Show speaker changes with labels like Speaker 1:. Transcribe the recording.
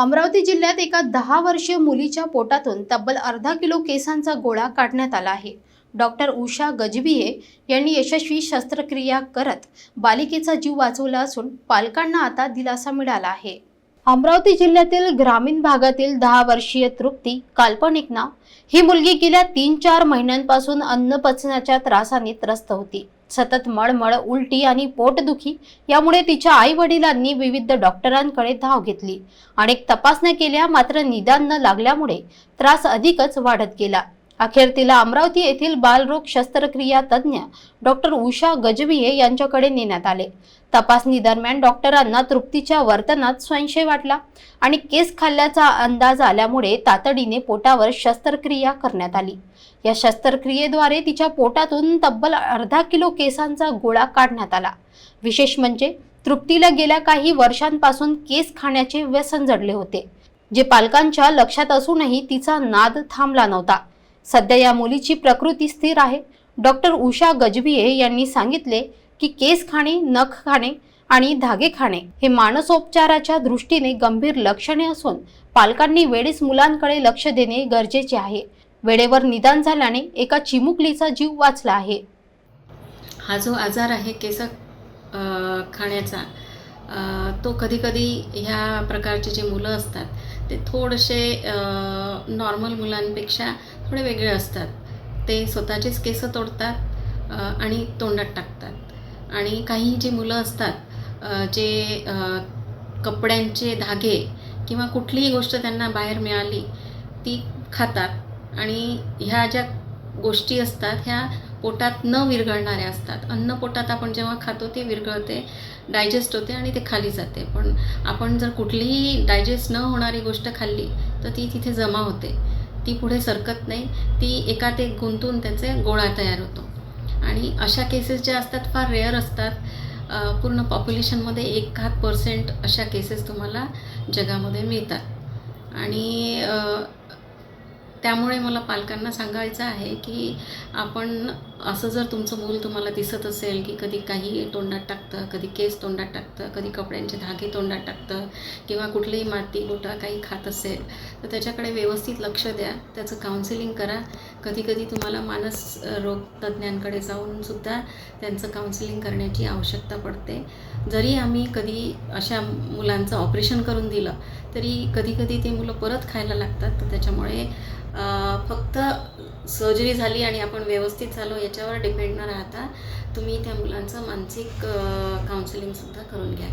Speaker 1: अमरावती जिल्ह्यात एका दहा वर्षीय मुलीच्या पोटातून तब्बल अर्धा किलो केसांचा गोळा काढण्यात आला आहे. डॉक्टर उषा गजबिये यांनी यशस्वी शस्त्रक्रिया करत बालिकेचा जीव वाचवला असून पालकांना आता दिलासा मिळाला आहे. अमरावती जिल्ह्यातील ग्रामीण भागातील दहा वर्षीय तृप्ती काल्पनिक नाव ही मुलगी गेल्या तीन चार महिन्यांपासून अन्न पचण्याच्या त्रासाने त्रस्त होती. सतत मळमळ उलटी आणि पोटदुखी यामुळे तिच्या आई वडिलांनी विविध डॉक्टरांकडे धाव घेतली. अनेक तपासण्या केल्या मात्र निदान न लागल्यामुळे त्रास अधिकच वाढत गेला. अखेर तिला अमरावती येथील बालरोग शस्त्रक्रिया तज्ज्ञ डॉक्टर उषा गजबिये यांच्याकडे नेण्यात आले. तपासणी दरम्यान डॉक्टरांना तृप्तीच्या वर्तनात संशय वाटला आणि केस खाल्ल्याचा अंदाज आल्यामुळे तातडीने पोटावर शस्त्रक्रिया करण्यात आली. या शस्त्रक्रियेद्वारे तिच्या पोटातून तब्बल अर्धा किलो केसांचा गोळा काढण्यात आला. विशेष म्हणजे तृप्तीला गेल्या काही वर्षांपासून केस खाण्याचे व्यसन जडले होते. जे पालकांच्या लक्षात असूनही तिचा नाद थांबला नव्हता. सध्या या मुलीची प्रकृती स्थिर आहे. डॉक्टर उषा गजबिये यांनी सांगितले की केस खाणे नख खाणे आणि धागे खाणे हे मानसोपचाराच्या दृष्टीने गंभीर लक्षणे असून पालकांनी वेळेस मुलांकडे लक्ष देणे गरजेचे आहे. वेळेवर निदान झाल्याने एका चिमुकलीचा जीव वाचला आहे.
Speaker 2: हा जो आजार आहे केस खाण्याचा तो कधीकधी ह्या प्रकारचे जे मुलं असतात ते थोडेसे नॉर्मल मुलांपेक्षा थोडे वेगळे असतात. ते स्वतःचेच केस तोडतात आणि तोंडात टाकतात. आणि काही जी मुलं असतात जे कपड्यांचे धागे किंवा कुठलीही गोष्ट त्यांना बाहेर मिळाली ती खातात. आणि ह्या ज्या गोष्टी असतात ह्या पोटात न विरघळणाऱ्या असतात. अन्न पोटात आपण जेव्हा खातो ते विरघळते डायजेस्ट होते आणि ते खाली जाते. पण आपण जर कुठलीही डायजेस्ट न होणारी गोष्ट खाल्ली तर ती तिथे जमा होते. ती पुढे सरकत नाही. ती एकात एक गुंतून त्याचे गोळा तयार होतो. आणि अशा केसेस ज्या असतात फार रेअर असतात. पूर्ण पॉप्युलेशनमध्ये एक हात पर्सेंट अशा केसेस तुम्हाला जगामध्ये मिळतात. आणि त्यामुळे मला पालकांना सांगायचं आहे की आपण असं जर तुमचं मूल तुम्हाला दिसत असेल की कधी काही तोंडात टाकतं कधी केस तोंडात टाकतं कधी कपड्यांचे धागे तोंडात टाकतं किंवा कुठलीही माती गोटा काही खात असेल तर त्याच्याकडे व्यवस्थित लक्ष द्या. त्याचं काउन्सिलिंग करा. कधी कधी तुम्हाला मानस रोग तज्ज्ञांकडे जाऊन सुद्धा त्यांचं काउन्सिलिंग करण्याची आवश्यकता पडते. जरी आम्ही कधी अशा मुलांचं ऑपरेशन करून दिलं तरी कधी कधी ते मुलं परत खायला लागतात. तर त्याच्यामुळे फक्त सर्जरी झाली आणि आपण व्यवस्थित झालो याच्यावर डिपेंड न राहता तुम्ही त्या मुलांचं मानसिक काउन्सिलिंगसुद्धा करून घ्या.